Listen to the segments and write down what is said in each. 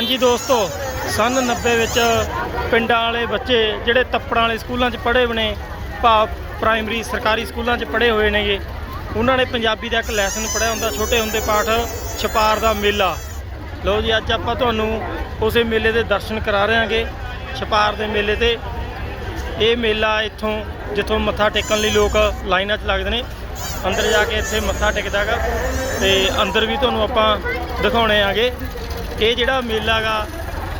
ਹਾਂਜੀ ਦੋਸਤੋ, ਸਨ 90 ਵਿੱਚ ਪਿੰਡਾਂ ਵਾਲੇ ਬੱਚੇ ਜਿਹੜੇ ਤੱਪੜਾਂ ਵਾਲੇ ਸਕੂਲਾਂ 'ਚ ਪੜ੍ਹੇ ਹੋਏ ਨੇ ਭਾਵ ਪ੍ਰਾਇਮਰੀ ਸਰਕਾਰੀ ਸਕੂਲਾਂ 'ਚ ਪੜ੍ਹੇ ਹੋਏ ਨੇਗੇ, ਉਹਨਾਂ ਨੇ ਪੰਜਾਬੀ ਦਾ ਇੱਕ ਲੈਸਨ ਪੜ੍ਹਿਆ ਹੁੰਦਾ, ਛੋਟੇ ਹੁੰਦੇ ਪਾਠ ਛਪਾਰ ਦਾ ਮੇਲਾ। ਲਓ ਜੀ, ਅੱਜ ਆਪਾਂ ਤੁਹਾਨੂੰ ਉਸੇ ਮੇਲੇ ਦੇ ਦਰਸ਼ਨ ਕਰਾ ਰਹੇ ਹਾਂਗੇ ਛਪਾਰ ਦੇ ਮੇਲੇ ਤੇ। ਇਹ ਮੇਲਾ ਇੱਥੋਂ, ਜਿੱਥੋਂ ਮੱਥਾ ਟੇਕਣ ਲਈ ਲੋਕ ਲਾਈਨਾਂ 'ਚ ਲੱਗਦੇ ਨੇ, ਅੰਦਰ ਜਾ ਕੇ ਇੱਥੇ ਮੱਥਾ ਟੇਕਦਾਗਾ ਤੇ ਅੰਦਰ ਵੀ ਤੁਹਾਨੂੰ ਆਪਾਂ ਦਿਖਾਉਣੇ ਆਗੇ। ਇਹ ਜਿਹੜਾ ਮੇਲਾ ਗਾ,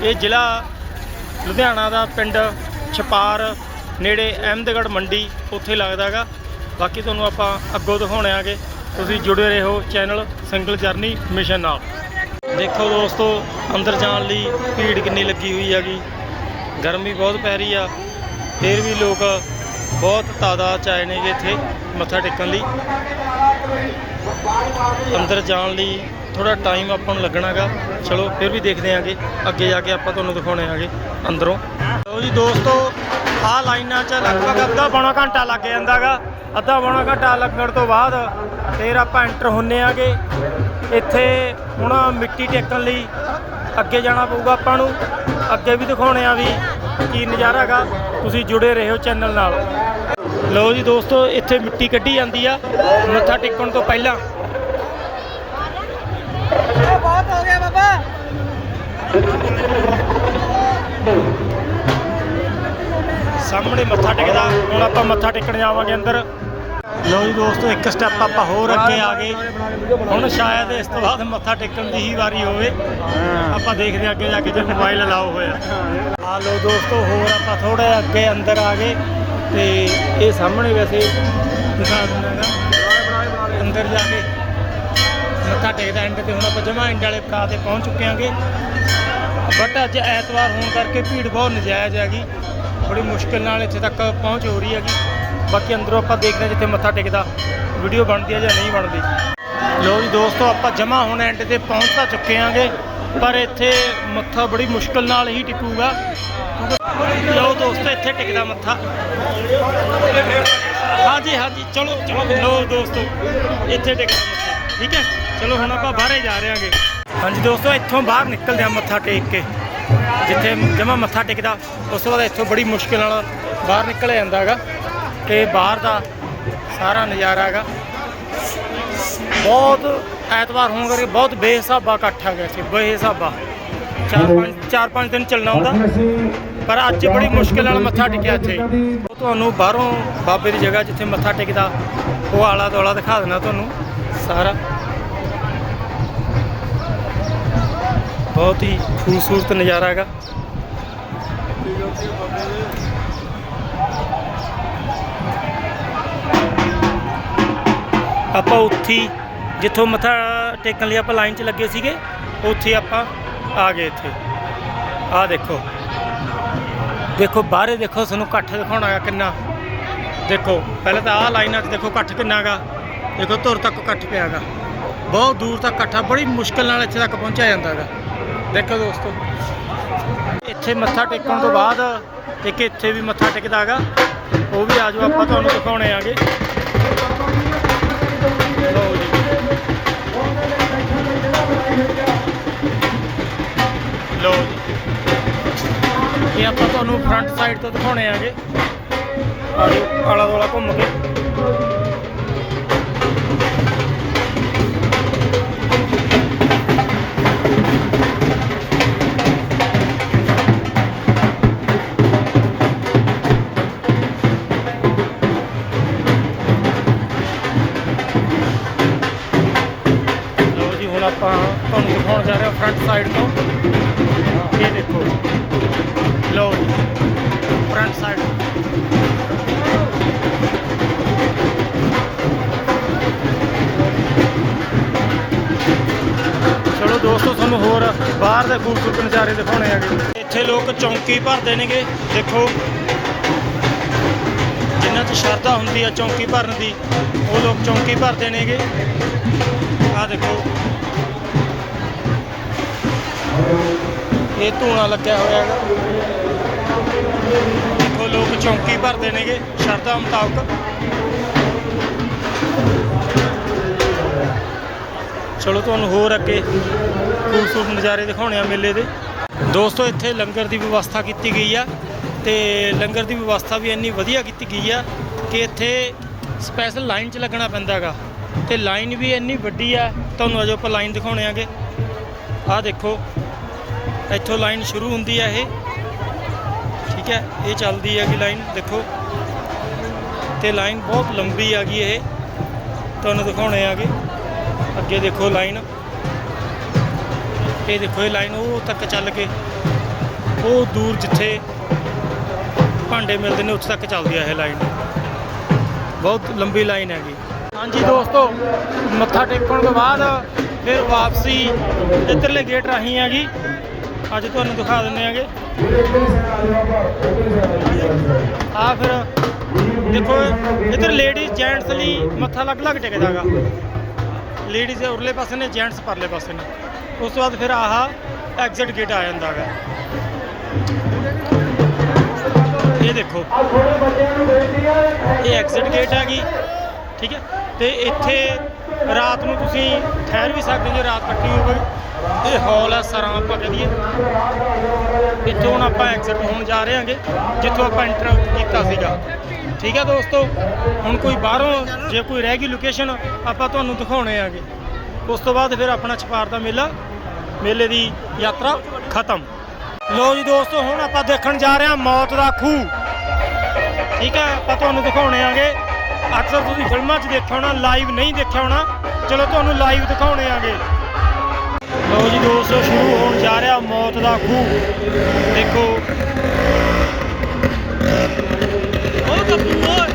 ਇਹ ਜ਼ਿਲ੍ਹਾ ਲੁਧਿਆਣਾ ਦਾ ਪਿੰਡ ਛਪਾਰ, ਨੇੜੇ ਅਹਿਮਦਗੜ੍ਹ ਮੰਡੀ ਉੱਥੇ ਲੱਗਦਾਗਾ ਬਾਕੀ ਤੁਹਾਨੂੰ ਆਪਾਂ ਅੱਗੋਂ ਦਿਖਾਉਣੇ ਆਗੇ। ਤੁਸੀਂ ਜੁੜੇ ਰਹੋ ਚੈਨਲ ਸਿੰਗਲ ਜਰਨੀ ਮਿਸ਼ਨ ਨਾਲ। ਦੇਖੋ ਦੋਸਤੋ, ਅੰਦਰ ਜਾਣ ਲਈ ਭੀੜ ਕਿੰਨੀ ਲੱਗੀ ਹੋਈ ਹੈਗੀ। ਗਰਮੀ ਬਹੁਤ ਪੈ ਰਹੀ ਆ। ਫਿਰ ਵੀ ਲੋਕ ਬਹੁਤ ਤਾਦਾਦ ਚ ਆਏ ਨੇਗੇ ਇੱਥੇ ਮੱਥਾ ਟੇਕਣ ਲਈ। ਅੰਦਰ ਜਾਣ ਲਈ ਥੋੜਾ ਟਾਈਮ ਆਪਾਂ ਨੂੰ ਲੱਗਣਾਗਾ ਚਲੋ, ਫਿਰ ਵੀ ਦੇਖਦੇ ਆਂਗੇ। ਅੱਗੇ ਜਾ ਕੇ ਆਪਾਂ ਤੁਹਾਨੂੰ ਦਿਖਾਉਣੇ ਆਗੇ ਅੰਦਰੋਂ। ਲਓ ਜੀ ਦੋਸਤੋ, ਆਹ ਲਾਈਨਾਂ 'ਚ ਲਗਭਗ ਅੱਧਾ ਪੌਣਾ ਘੰਟਾ ਲੱਗ ਜਾਂਦਾਗਾ ਅੱਧਾ ਪੌਣਾ ਘੰਟਾ ਲੱਗਣ ਤੋਂ ਬਾਅਦ ਫਿਰ ਆਪਾਂ ਐਂਟਰ ਹੁੰਨੇ ਆਗੇ। ਇੱਥੇ ਹੁਣ ਮਿੱਟੀ ਟੇਕਣ ਲਈ ਅੱਗੇ ਜਾਣਾ ਪਊਗਾ ਆਪਾਂ ਨੂੰ। ਅੱਗੇ ਵੀ ਦਿਖਾਉਣੇ ਆ ਵੀ ਕੀ ਨਜ਼ਾਰਾ ਹੈਗਾ ਤੁਸੀਂ ਜੁੜੇ ਰਹੋ ਚੈਨਲ ਨਾਲ। ਲਓ ਜੀ ਦੋਸਤੋ, ਇੱਥੇ ਮਿੱਟੀ ਕੱਢੀ ਜਾਂਦੀ ਆ। ਮੱਥਾ ਟੇਕਣ ਤੋਂ ਪਹਿਲਾਂ ਹੋ ਗਿਆ ਬਾਬਾ। ਸਾਹਮਣੇ ਮੱਥਾ ਟੇਕਦਾ, ਹੁਣ ਆਪਾਂ ਮੱਥਾ ਟੇਕਣ ਜਾਵਾਂਗੇ ਅੰਦਰ। ਲੋ ਜੀ ਦੋਸਤੋ, ਇੱਕ ਸਟੈਪ ਆਪਾਂ ਹੋਰ ਅੱਗੇ ਆ ਗਏ। ਹੁਣ ਸ਼ਾਇਦ ਇਸ ਤੋਂ ਬਾਅਦ ਮੱਥਾ ਟੇਕਣ ਦੀ ਹੀ ਵਾਰੀ ਹੋਵੇ। ਆਪਾਂ ਦੇਖਦੇ ਹਾਂ ਅੱਗੇ ਜਾ ਕੇ ਜੇ ਮੋਬਾਈਲ ਲਾਓ ਹੋਇਆ। ਆ ਲਓ ਦੋਸਤੋ, ਹੋਰ ਆਪਾਂ ਥੋੜਾ ਅੱਗੇ ਅੰਦਰ ਆ ਗਏ। ਤੇ ਇਹ ਸਾਹਮਣੇ ਵੈਸੇ ਦਿਖਾ ਦਿੰਦਾਗਾ ਅੰਦਰ ਜਾ ਕੇ ਮੱਥਾ ਟੇਕਦਾ ਐਂਡ ਤੇ। ਹੁਣ ਆਪਾਂ ਜਮਾ ਐਂਡ ਵਾਲੇ ਭਰਾ ਤੇ ਪਹੁੰਚ ਚੁੱਕੇ ਹਾਂਗੇ। ਬਟ ਅੱਜ ਐਤਵਾਰ ਹੋਣ ਕਰਕੇ ਭੀੜ ਬਹੁਤ ਨਜਾਇਜ਼ ਹੈਗੀ। ਬੜੀ ਮੁਸ਼ਕਿਲ ਨਾਲ ਇੱਥੇ ਤੱਕ ਪਹੁੰਚ ਹੋ ਰਹੀ ਹੈਗੀ। ਬਾਕੀ ਅੰਦਰੋਂ ਆਪਾਂ ਦੇਖਦੇ ਹਾਂ ਜਿੱਥੇ ਮੱਥਾ ਟੇਕਦਾ। ਵੀਡੀਓ ਬਣਦੀ ਹੈ ਜਾਂ ਨਹੀਂ ਬਣਦੀ। ਲੋ ਜੀ ਦੋਸਤੋ, ਆਪਾਂ ਜਮਾ ਹੁਣ ਐਂਡ ਤੇ ਪਹੁੰਚ ਤਾਂ ਚੁੱਕੇ ਹਾਂਗੇ। ਪਰ ਇੱਥੇ ਮੱਥਾ ਬੜੀ ਮੁਸ਼ਕਲ ਨਾਲ ਹੀ ਟਿਕੂਗਾ। ਲੋ ਦੋਸਤੋ, ਇੱਥੇ ਟਿਕਦਾ ਮੱਥਾ। ਹਾਂਜੀ ਹਾਂਜੀ, ਚਲੋ ਚਲੋ। ਲੋ ਦੋਸਤੋ, ਇੱਥੇ ਟਿਕਦਾ ਠੀਕ ਹੈ? ਚਲੋ ਹੁਣ ਆਪਾਂ ਬਾਹਰੇ ਜਾ ਰਹੇ ਹਾਂਗੇ। ਹਾਂਜੀ ਦੋਸਤੋ, ਇੱਥੋਂ ਬਾਹਰ ਨਿਕਲਦੇ ਆ ਮੱਥਾ ਟੇਕ ਕੇ। ਜਿੱਥੇ ਜਮਾ ਮੱਥਾ ਟੇਕਦਾ, ਉਸ ਤੋਂ ਬਾਅਦ ਇੱਥੋਂ ਬੜੀ ਮੁਸ਼ਕਿਲ ਨਾਲ ਬਾਹਰ ਨਿਕਲਿਆ ਜਾਂਦਾ ਹੈਗਾ ਤੇ ਬਾਹਰ ਦਾ ਸਾਰਾ ਨਜ਼ਾਰਾ ਹੈਗਾ। ਬਹੁਤ ਐਤਵਾਰ ਹੋਣ ਕਰਕੇ ਬਹੁਤ ਬੇਹਿਸਾਬਾ ਇਕੱਠ ਹੈਗਾ ਇੱਥੇ, ਬੇਹਿਸਾਬਾ। ਚਾਰ ਪੰਜ ਚਾਰ ਪੰਜ ਦਿਨ ਚੱਲਣਾ ਹੁੰਦਾ। ਪਰ ਅੱਜ ਬੜੀ ਮੁਸ਼ਕਿਲ ਨਾਲ ਮੱਥਾ ਟੇਕਿਆ ਇੱਥੇ। ਤੁਹਾਨੂੰ ਬਾਹਰੋਂ ਬਾਬੇ ਦੀ ਜਗ੍ਹਾ ਜਿੱਥੇ ਮੱਥਾ ਟੇਕਦਾ, ਉਹ ਆਲਾ ਦੁਆਲਾ ਦਿਖਾ ਦੇਣਾ ਤੁਹਾਨੂੰ। ਸਾਰਾ। ਬਹੁਤ ਹੀ ਖੂਬਸੂਰਤ ਨਜ਼ਾਰਾ ਹੈਗਾ। ਆਪਾਂ ਉੱਥੇ ਜਿੱਥੋਂ ਮੱਥਾ ਟੇਕਣ ਲਈ ਆਪਾਂ ਲਾਈਨ 'ਚ ਲੱਗੇ ਸੀਗੇ, ਉੱਥੇ ਆਪਾਂ ਆ ਗਏ ਇੱਥੇ। ਆ ਦੇਖੋ। ਦੇਖੋ, ਬਾਹਰੇ ਦੇਖੋ ਤੁਹਾਨੂੰ ਇਕੱਠ ਦਿਖਾਉਣਾ ਹੈ ਕਿੰਨਾ। ਦੇਖੋ, ਪਹਿਲਾਂ ਤਾਂ ਆਹ ਲਾਈਨਾਂ 'ਚ ਦੇਖੋ ਇਕੱਠ ਕਿੰਨਾ ਹੈਗਾ। ਦੇਖੋ ਧੁਰ ਤੱਕ ਇਕੱਠ ਪਿਆ ਹੈਗਾ ਬਹੁਤ ਦੂਰ ਤੱਕ ਇਕੱਠਾ ਬੜੀ ਮੁਸ਼ਕਲ ਨਾਲ ਇੱਥੇ ਤੱਕ ਪਹੁੰਚਿਆ ਜਾਂਦਾ ਹੈਗਾ ਦੇਖੋ ਦੋਸਤੋ, ਇੱਥੇ ਮੱਥਾ ਟੇਕਣ ਤੋਂ ਬਾਅਦ ਇੱਕ ਇੱਥੇ ਵੀ ਮੱਥਾ ਟੇਕਦਾ ਹੈਗਾ ਉਹ ਵੀ ਆਜੋ, ਆਪਾਂ ਤੁਹਾਨੂੰ ਦਿਖਾਉਣੇ ਆਗੇ। ਲਓ ਜੀ। ਲਓ ਜੀ। ਇਹ ਆਪਾਂ ਤੁਹਾਨੂੰ ਫਰੰਟ ਸਾਈਡ ਤੋਂ ਦਿਖਾਉਣੇ ਆਗੇ। ਆਜੋ ਆਲਾ ਦੁਆਲਾ ਘੁੰਮ ਕੇ। ਤੁਹਾਨੂੰ ਹੋਰ ਬਾਹਰ ਦੇ ਖੂਬਸੂਰਤ ਨਜ਼ਾਰੇ ਦਿਖਾਉਣੇ ਹੈਗੇ। ਇੱਥੇ ਲੋਕ ਚੌਂਕੀ ਭਰਦੇ ਨੇਗੇ। ਦੇਖੋ ਜਿਨ੍ਹਾਂ 'ਚ ਸ਼ਰਧਾ ਹੁੰਦੀ ਆ ਚੌਂਕੀ ਭਰਨ ਦੀ, ਉਹ ਲੋਕ ਚੌਂਕੀ ਭਰਦੇ ਨੇਗੇ। ਆਹ ਦੇਖੋ। ਇਹ ਧੂਣਾ ਲੱਗਿਆ ਹੋਇਆ ਹੈਗਾ। ਦੇਖੋ, ਲੋਕ ਚੌਂਕੀ ਭਰਦੇ ਨੇਗੇ। ਸ਼ਰਧਾ ਮੁਤਾਬਕ। ਚਲੋ ਤੁਹਾਨੂੰ ਹੋਰ ਅੱਗੇ ਖੂਬਸੂਰਤ ਨਜ਼ਾਰੇ ਦਿਖਾਉਣੇ ਆ ਮੇਲੇ ਦੇ। ਦੋਸਤੋ, ਇੱਥੇ ਲੰਗਰ ਦੀ ਵਿਵਸਥਾ ਕੀਤੀ ਗਈ ਆ ਤੇ ਲੰਗਰ ਦੀ ਵਿਵਸਥਾ ਵੀ ਇੰਨੀ ਵਧੀਆ ਕੀਤੀ ਗਈ ਆ ਕਿ ਇੱਥੇ ਸਪੈਸ਼ਲ ਲਾਈਨ 'ਚ ਲੱਗਣਾ ਪੈਂਦਾ ਹੈਗਾ। ਤੇ ਲਾਈਨ ਵੀ ਇੰਨੀ ਵੱਡੀ ਆ, ਤੁਹਾਨੂੰ ਅਜੇ ਆਪਾਂ ਲਾਈਨ ਦਿਖਾਉਣੇ ਆਗੇ। ਆਹ ਦੇਖੋ, ਇੱਥੋਂ ਲਾਈਨ ਸ਼ੁਰੂ ਹੁੰਦੀ ਆ ਇਹ। ਠੀਕ ਹੈ ਇਹ ਚੱਲਦੀ ਹੈਗੀ ਲਾਈਨ ਦੇਖੋ। ਤੇ ਲਾਈਨ ਬਹੁਤ ਲੰਬੀ ਹੈਗੀ ਇਹ। ਤੁਹਾਨੂੰ ਦਿਖਾਉਣੇ ਆਗੇ। ਅੱਗੇ ਦੇਖੋ ਲਾਈਨ। ਇਹ ਦੇਖੋ ਇਹ ਲਾਈਨ, ਉਹ ਤੱਕ ਚੱਲ ਕੇ। ਉਹ ਦੂਰ ਜਿੱਥੇ ਭਾਂਡੇ ਮਿਲਦੇ ਨੇ, ਉੱਥੇ ਤੱਕ ਚੱਲਦੀ ਆ ਇਹ ਲਾਈਨ। ਬਹੁਤ ਲੰਬੀ ਲਾਈਨ ਹੈਗੀ। ਹਾਂਜੀ ਦੋਸਤੋ, ਮੱਥਾ ਟੇਕਣ ਤੋਂ ਬਾਅਦ ਫਿਰ ਵਾਪਸੀ ਇੱਧਰਲੇ ਗੇਟ ਰਾਹੀਂ ਹੈਗੀ। ਅੱਜ ਤੁਹਾਨੂੰ ਦਿਖਾ ਦਿੰਦੇ ਹੈਗੇ। ਆ ਫਿਰ ਦੇਖੋ, ਇੱਧਰ ਲੇਡੀਜ਼ ਜੈਂਟਸ ਲਈ ਮੱਥਾ ਅਲੱਗ-ਅਲੱਗ ਟਿਕਦਾ ਹੈਗਾ। ਲੇਡੀਜ਼ ਉਰਲੇ ਪਾਸੇ ਨੇ ਜੈਂਟਸ ਪਰਲੇ ਪਾਸੇ ਨੇ। ਉਸ ਤੋਂ ਬਾਅਦ ਫਿਰ ਆਹ ਐਗਜ਼ਿਟ ਗੇਟ ਆ ਜਾਂਦਾ ਹੈਗਾ। ਇਹ ਦੇਖੋ। ਇਹ ਐਗਜ਼ਿਟ ਗੇਟ ਹੈਗੀ, ਠੀਕ ਹੈ? ਤੇ ਇੱਥੇ ਰਾਤ ਨੂੰ ਤੁਸੀਂ ਠਹਿਰ ਵੀ ਸਕਦੇ ਜੇ ਰਾਤ ਕੱਟੀ ਹੋਵੇ। ਇਹ ਹਾਲ ਹੈ ਸਰਾਂ ਆਪਾਂ ਕਹਿ ਦਈਏ। ਇੱਥੋਂ ਹੁਣ ਆਪਾਂ ਐਗਜ਼ਿਟ ਹੋਣ ਜਾ ਰਹੇ ਹਾਂਗੇ, ਜਿੱਥੋਂ ਆਪਾਂ ਐਂਟਰ ਕੀਤਾ ਸੀਗਾ। ਠੀਕ ਹੈ ਦੋਸਤੋ? ਹੁਣ ਕੋਈ ਬਾਹਰੋਂ ਜੇ ਕੋਈ ਰਹਿ ਗਈ ਲੋਕੇਸ਼ਨ ਆਪਾਂ ਤੁਹਾਨੂੰ ਦਿਖਾਉਣੇ ਆਗੇ ਉਸ ਤੋਂ ਬਾਅਦ ਫਿਰ ਆਪਣਾ ਛਪਾਰ ਦਾ ਮੇਲਾ, ਮੇਲੇ ਦੀ ਯਾਤਰਾ ਖਤਮ। ਲੋ ਜੀ ਦੋਸਤੋ, ਹੁਣ ਆਪਾਂ ਦੇਖਣ ਜਾ ਰਹੇ ਹਾਂ ਮੌਤ ਦਾ ਖੂਹ। ਠੀਕ ਹੈ, ਆਪਾਂ ਤੁਹਾਨੂੰ ਦਿਖਾਉਣੇ ਆਗੇ ਅਕਸਰ ਤੁਸੀਂ ਫਿਲਮਾਂ 'ਚ ਦੇਖਿਆ ਹੋਣਾ ਲਾਈਵ ਨਹੀਂ ਦੇਖਿਆ ਹੋਣਾ। ਚਲੋ, ਤੁਹਾਨੂੰ ਲਾਈਵ ਦਿਖਾਉਣੇ ਆਗੇ ਲੋ ਜੀ ਦੋਸਤੋ, ਸ਼ੁਰੂ ਹੋਣ ਜਾ ਰਿਹਾ ਮੌਤ ਦਾ ਖੂਹ। ਦੇਖੋ ਉਹ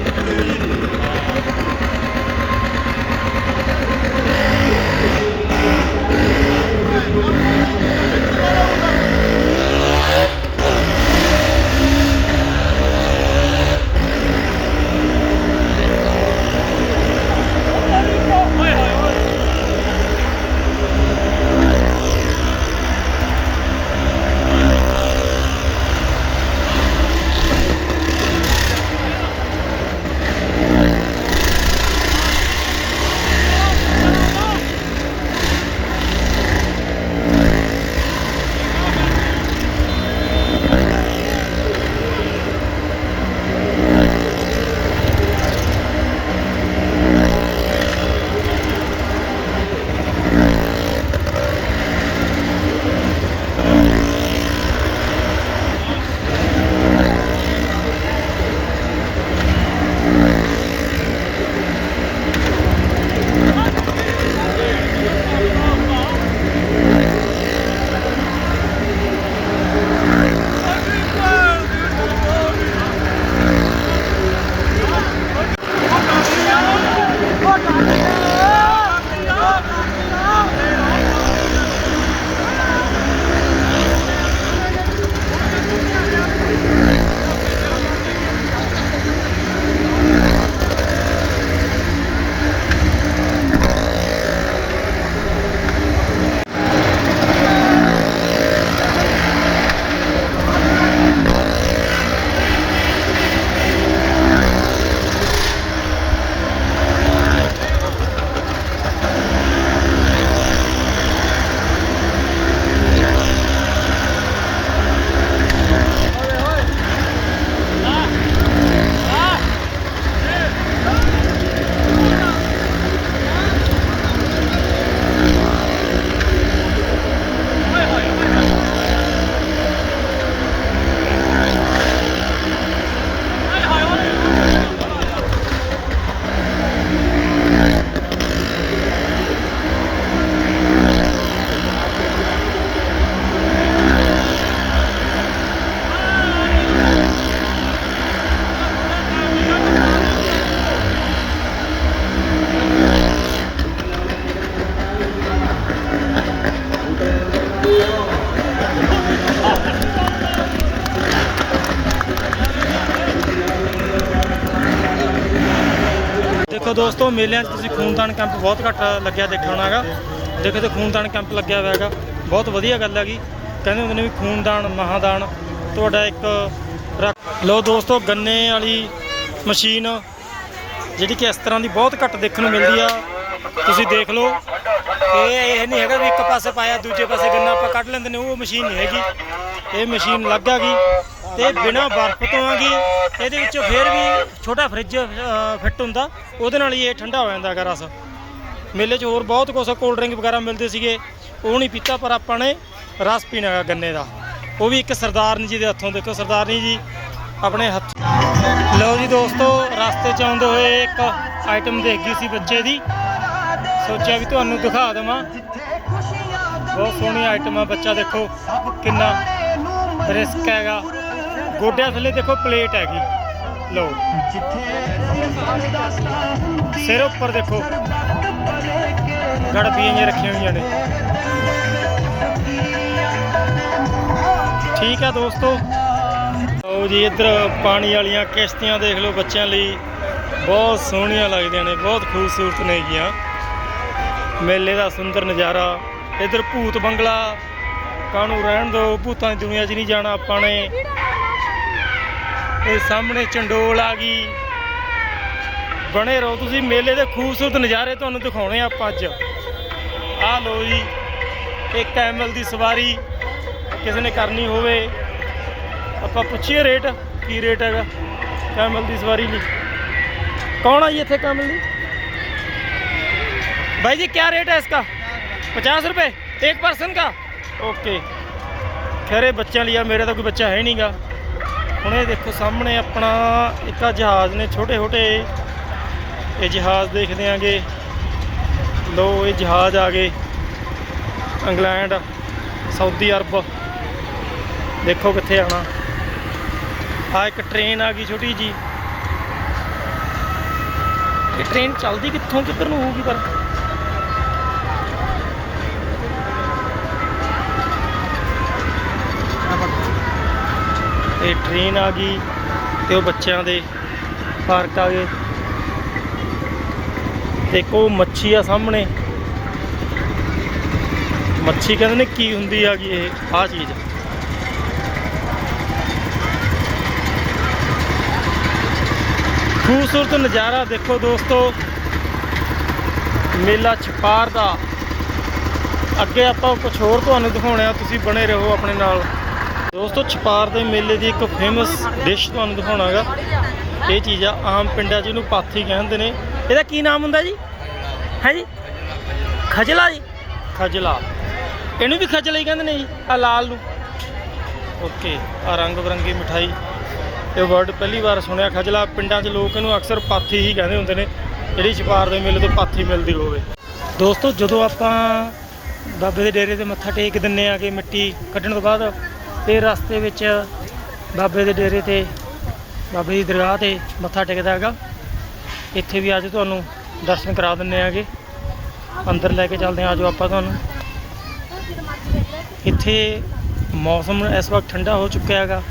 ਦੇਖੋ ਦੋਸਤੋ, ਮੇਲਿਆਂ 'ਚ ਤੁਸੀਂ ਖੂਨਦਾਨ ਕੈਂਪ ਬਹੁਤ ਘੱਟ ਲੱਗਿਆ ਦੇਖਿਆ ਹੋਣਾ ਹੈਗਾ। ਦੇਖੋ ਤੇ ਖੂਨਦਾਨ ਕੈਂਪ ਲੱਗਿਆ ਹੋਇਆ ਹੈਗਾ। ਬਹੁਤ ਵਧੀਆ ਗੱਲ ਹੈਗੀ। ਕਹਿੰਦੇ ਹੁੰਦੇ ਨੇ ਵੀ ਖੂਨਦਾਨ, ਮਹਾਦਾਨ। ਤੁਹਾਡਾ ਇੱਕ ਰੱਖ- ਲਓ ਦੋਸਤੋ, ਗੰਨੇ ਵਾਲੀ ਮਸ਼ੀਨ, ਜਿਹੜੀ ਕਿ ਇਸ ਤਰ੍ਹਾਂ ਦੀ ਬਹੁਤ ਘੱਟ ਦੇਖਣ ਨੂੰ ਮਿਲਦੀ ਆ। ਤੁਸੀਂ ਦੇਖ ਲਓ। ਇਹ ਇਹ ਨਹੀਂ ਹੈਗਾ ਵੀ ਇੱਕ ਪਾਸੇ ਪਾਇਆ, ਦੂਜੇ ਪਾਸੇ ਗੰਨਾ ਆਪਾਂ ਕੱਢ ਲੈਂਦੇ ਨੇ, ਉਹ ਮਸ਼ੀਨ ਨਹੀਂ ਹੈਗੀ। ਇਹ ਮਸ਼ੀਨ ਲੱਗ ਗਈ। ਤੇ ਬਿਨਾ ਬਰਫ਼ ਤੋਂ ਆਗੀ ਇਹਦੇ ਵਿੱਚੋਂ ਫਿਰ ਵੀ ਛੋਟਾ ਫ੍ਰਿਜ ਫਿੱਟ ਹੁੰਦਾ। ਉਹਦੇ ਨਾਲ ਹੀ ਇਹ ਠੰਡਾ ਹੋ ਜਾਂਦਾ ਹੈਗਾ ਰਸ। ਮੇਲੇ 'ਚ ਹੋਰ ਬਹੁਤ ਕੁਛ ਕੋਲਡ ਡਰਿੰਕ ਵਗੈਰਾ ਮਿਲਦੇ ਸੀਗੇ। ਉਹ ਨਹੀਂ ਪੀਤਾ, ਪਰ ਆਪਾਂ ਨੇ ਰਸ ਪੀਣਾ ਹੈਗਾ ਗੰਨੇ ਦਾ। ਉਹ ਵੀ ਇੱਕ ਸਰਦਾਰਨੀ ਜੀ ਦੇ ਹੱਥੋਂ ਦੇਖੋ, ਸਰਦਾਰਨੀ ਜੀ ਆਪਣੇ ਹੱਥ ਲਓ ਜੀ ਦੋਸਤੋ, ਰਸਤੇ 'ਚ ਆਉਂਦੇ ਹੋਏ ਇੱਕ ਆਈਟਮ ਦੇਖ ਗਈ ਸੀ ਬੱਚੇ ਦੀ। ਸੋਚਿਆ ਵੀ ਤੁਹਾਨੂੰ ਦਿਖਾ ਦੇਵਾਂ। ਬਹੁਤ ਸੋਹਣੀ ਆਈਟਮ ਆ, ਬੱਚਾ ਦੇਖੋ ਕਿੰਨਾ ਰਿਸਕ ਹੈਗਾ। ਗੋਡਿਆਂ ਥੱਲੇ ਦੇਖੋ ਪਲੇਟ ਹੈਗੀ। ਲਓ। ਸਿਰ ਉੱਪਰ ਦੇਖੋ। ਗੜਬੀਆਂ ਜਿਹੀਆਂ ਰੱਖੀਆਂ ਹੋਈਆਂ ਨੇ। ਠੀਕ ਆ ਦੋਸਤੋ। ਲਓ ਜੀ, ਇੱਧਰ ਪਾਣੀ ਵਾਲੀਆਂ ਕਿਸ਼ਤੀਆਂ ਦੇਖ ਲਓ ਬੱਚਿਆਂ ਲਈ। ਬਹੁਤ ਸੋਹਣੀਆਂ ਲੱਗਦੀਆਂ ਨੇ, ਬਹੁਤ ਖੂਬਸੂਰਤ ਨੇਗੀਆਂ ਮੇਲੇ ਦਾ ਸੁੰਦਰ ਨਜ਼ਾਰਾ, ਇੱਧਰ ਭੂਤ ਬੰਗਲਾ, ਕਾਹਨੂੰ ਰਹਿਣ ਦੋ, ਭੂਤਾਂ ਦੀ ਦੁਨੀਆ 'ਚ ਨਹੀਂ ਜਾਣਾ ਆਪਾਂ ਨੇ। ਇਹ ਸਾਹਮਣੇ ਚੰਡੋਲ ਆ ਗਈ। ਬਣੇ ਰਹੋ ਤੁਸੀਂ, ਮੇਲੇ ਦੇ ਖੂਬਸੂਰਤ ਨਜ਼ਾਰੇ ਤੁਹਾਨੂੰ ਦਿਖਾਉਣੇ ਆ ਆਪਾਂ ਅੱਜ। ਆ ਲਓ ਜੀ, ਇੱਕ ਕੈਮਲ ਦੀ ਸਵਾਰੀ, ਕਿਸੇ ਨੇ ਕਰਨੀ ਹੋਵੇ। ਆਪਾਂ ਪੁੱਛੀਏ ਰੇਟ, ਕੀ ਰੇਟ ਹੈਗਾ ਕੈਮਲ ਦੀ ਸਵਾਰੀ ਲਈ? ਕੌਣ ਆ ਜੀ ਇੱਥੇ ਕੈਮਲ ਦੀ? भाई जी क्या रेट है इसका पचास रुपये एक पर्सन का ओके ਖਰੇ ਬੱਚਿਆਂ ਲਈ ਆ ਮੇਰੇ ਤਾਂ ਕੋਈ ਬੱਚਾ ਹੈ ਨਹੀਂਗਾ ਹੁਣ ਇਹ ਦੇਖੋ ਸਾਹਮਣੇ ਆਪਣਾ ਇੱਕ ਆ ਜਹਾਜ਼ ਨੇ ਛੋਟੇ ਛੋਟੇ ਇਹ ਜਹਾਜ਼ ਦੇਖਦੇ ਆਂਗੇ ਲੋ ਇਹ ਜਹਾਜ਼ ਆ ਗਏ ਇੰਗਲੈਂਡ ਸਾਊਦੀ ਅਰਬ ਦੇਖੋ ਕਿੱਥੇ ਆਣਾ ਆ ਇੱਕ ਟ੍ਰੇਨ ਆ ਗਈ ਛੋਟੀ ਜੀ ਇਹ ਟ੍ਰੇਨ ਚੱਲਦੀ ਕਿੱਥੋਂ ਕਿੱਧਰ ਨੂੰ ਹੋਊਗੀ ਪਰ ਇਹ ਟ੍ਰੇਨ ਆ ਗਈ ਤੇ ਉਹ ਬੱਚਿਆਂ ਦੇ ਪਾਰਕ ਆ ਗਏ। ਤੇ ਇੱਕ ਮੱਛੀ ਆ ਸਾਹਮਣੇ। ਮੱਛੀ ਕਹਿੰਦੇ ਨੇ ਕੀ ਹੁੰਦੀ ਆ ਗਈ ਇਹ, ਆ ਚੀਜ਼। ਖੂਬਸੂਰਤ ਨਜ਼ਾਰਾ ਦੇਖੋ ਦੋਸਤੋ। ਮੇਲਾ ਛਪਾਰ ਦਾ। ਅੱਗੇ ਆਪਾਂ ਕੁਝ ਹੋਰ ਤੁਹਾਨੂੰ ਦਿਖਾਉਣੇ ਆ, ਤੁਸੀਂ ਬਣੇ ਰਹੋ ਆਪਣੇ ਨਾਲ। ਦੋਸਤੋ ਛਪਾਰ ਦੇ ਮੇਲੇ ਦੀ ਇੱਕ ਫੇਮਸ ਡਿਸ਼ ਤੁਹਾਨੂੰ ਦਿਖਾਉਣਾਗਾ। ਇਹ ਚੀਜ਼ ਆ, ਆਮ ਪਿੰਡਾਂ 'ਚ ਇਹਨੂੰ ਪਾਥੀ ਕਹਿੰਦੇ ਨੇ। ਇਹਦਾ ਕੀ ਨਾਮ ਹੁੰਦਾ ਜੀ? ਹੈ ਜੀ? ਖਜਲਾ ਜੀ? ਖਜਲਾ। ਇਹਨੂੰ ਵੀ ਖਜਲਾ ਹੀ ਕਹਿੰਦੇ ਨੇ ਜੀ ਆ ਲਾਲ ਨੂੰ। ਓਕੇ ਆ ਰੰਗ ਬਰੰਗੀ ਮਠਾਈ। ਇਹ ਵਰਡ ਪਹਿਲੀ ਵਾਰ ਸੁਣਿਆ, ਖਜਲਾ। ਪਿੰਡਾਂ 'ਚ ਲੋਕ ਇਹਨੂੰ ਅਕਸਰ ਪਾਥੀ ਹੀ ਕਹਿੰਦੇ ਹੁੰਦੇ ਨੇ, ਜਿਹੜੀ ਛਪਾਰ ਦੇ ਮੇਲੇ ਤੋਂ ਪਾਥੀ ਮਿਲਦੀ ਹੋਵੇ। ਦੋਸਤੋ, ਜਦੋਂ ਆਪਾਂ ਬਾਬੇ ਦੇ ਡੇਰੇ ਤੇ ਮੱਥਾ ਟੇਕ ਦਿੰਨੇ ਆ, ਕਿ ਮਿੱਟੀ ਕੱਢਣ ਤੋਂ ਬਾਅਦ ਤੇ ਰਸਤੇ ਵਿੱਚ ਬਾਬੇ ਦੇ ਡੇਰੇ ਤੇ, ਬਾਬੇ ਦੀ ਦਰਗਾਹ ਤੇ ਮੱਥਾ ਟੇਕਦਾ ਹੈਗਾ। ਇੱਥੇ ਵੀ ਅੱਜ ਤੁਹਾਨੂੰ ਦਰਸ਼ਨ ਕਰਾ ਦਿੰਨੇ ਆਗੇ ਅੰਦਰ ਲੈ ਕੇ ਚੱਲਦੇ ਆ ਆਜੋ ਆਪਾਂ ਤੁਹਾਨੂੰ। ਇੱਥੇ ਮੌਸਮ ਇਸ ਵਕਤ ਠੰਡਾ ਹੋ ਚੁੱਕਿਆ ਹੈਗਾ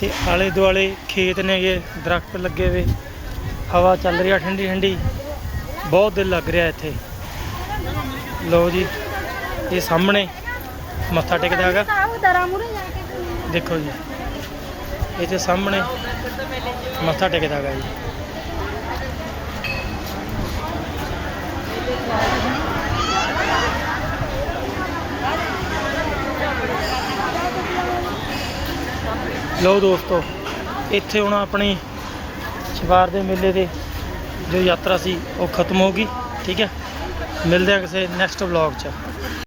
ਤੇ ਆਲੇ ਦੁਆਲੇ ਖੇਤ ਨੇਗੇ ਦਰਖਤ ਲੱਗੇ ਹੋਏ। ਹਵਾ ਚੱਲ ਰਹੀ ਆ ਠੰਡੀ ਠੰਡੀ ਬਹੁਤ ਦਿਲ ਲੱਗ ਰਿਹਾ ਇੱਥੇ। ਲਓ ਜੀ, ਇਹ ਸਾਹਮਣੇ ਮੱਥਾ ਟੇਕਦਾ ਹੈਗਾ। ਦੇਖੋ ਜੀ। ਇਹਦੇ ਸਾਹਮਣੇ ਮੱਥਾ ਟੇਕਦਾ ਹੈਗਾ ਜੀ। ਲਓ ਦੋਸਤੋ, ਇੱਥੇ ਹੁਣ ਆਪਣੀ ਛਵਾਰ ਦੇ ਮੇਲੇ ਦੇ ਜੋ ਯਾਤਰਾ ਸੀ, ਉਹ ਖਤਮ ਹੋ ਗਈ, ਠੀਕ ਹੈ। ਮਿਲਦੇ ਆ ਕਿਸੇ ਨੈਕਸਟ ਵਲੌਗ 'ਚ।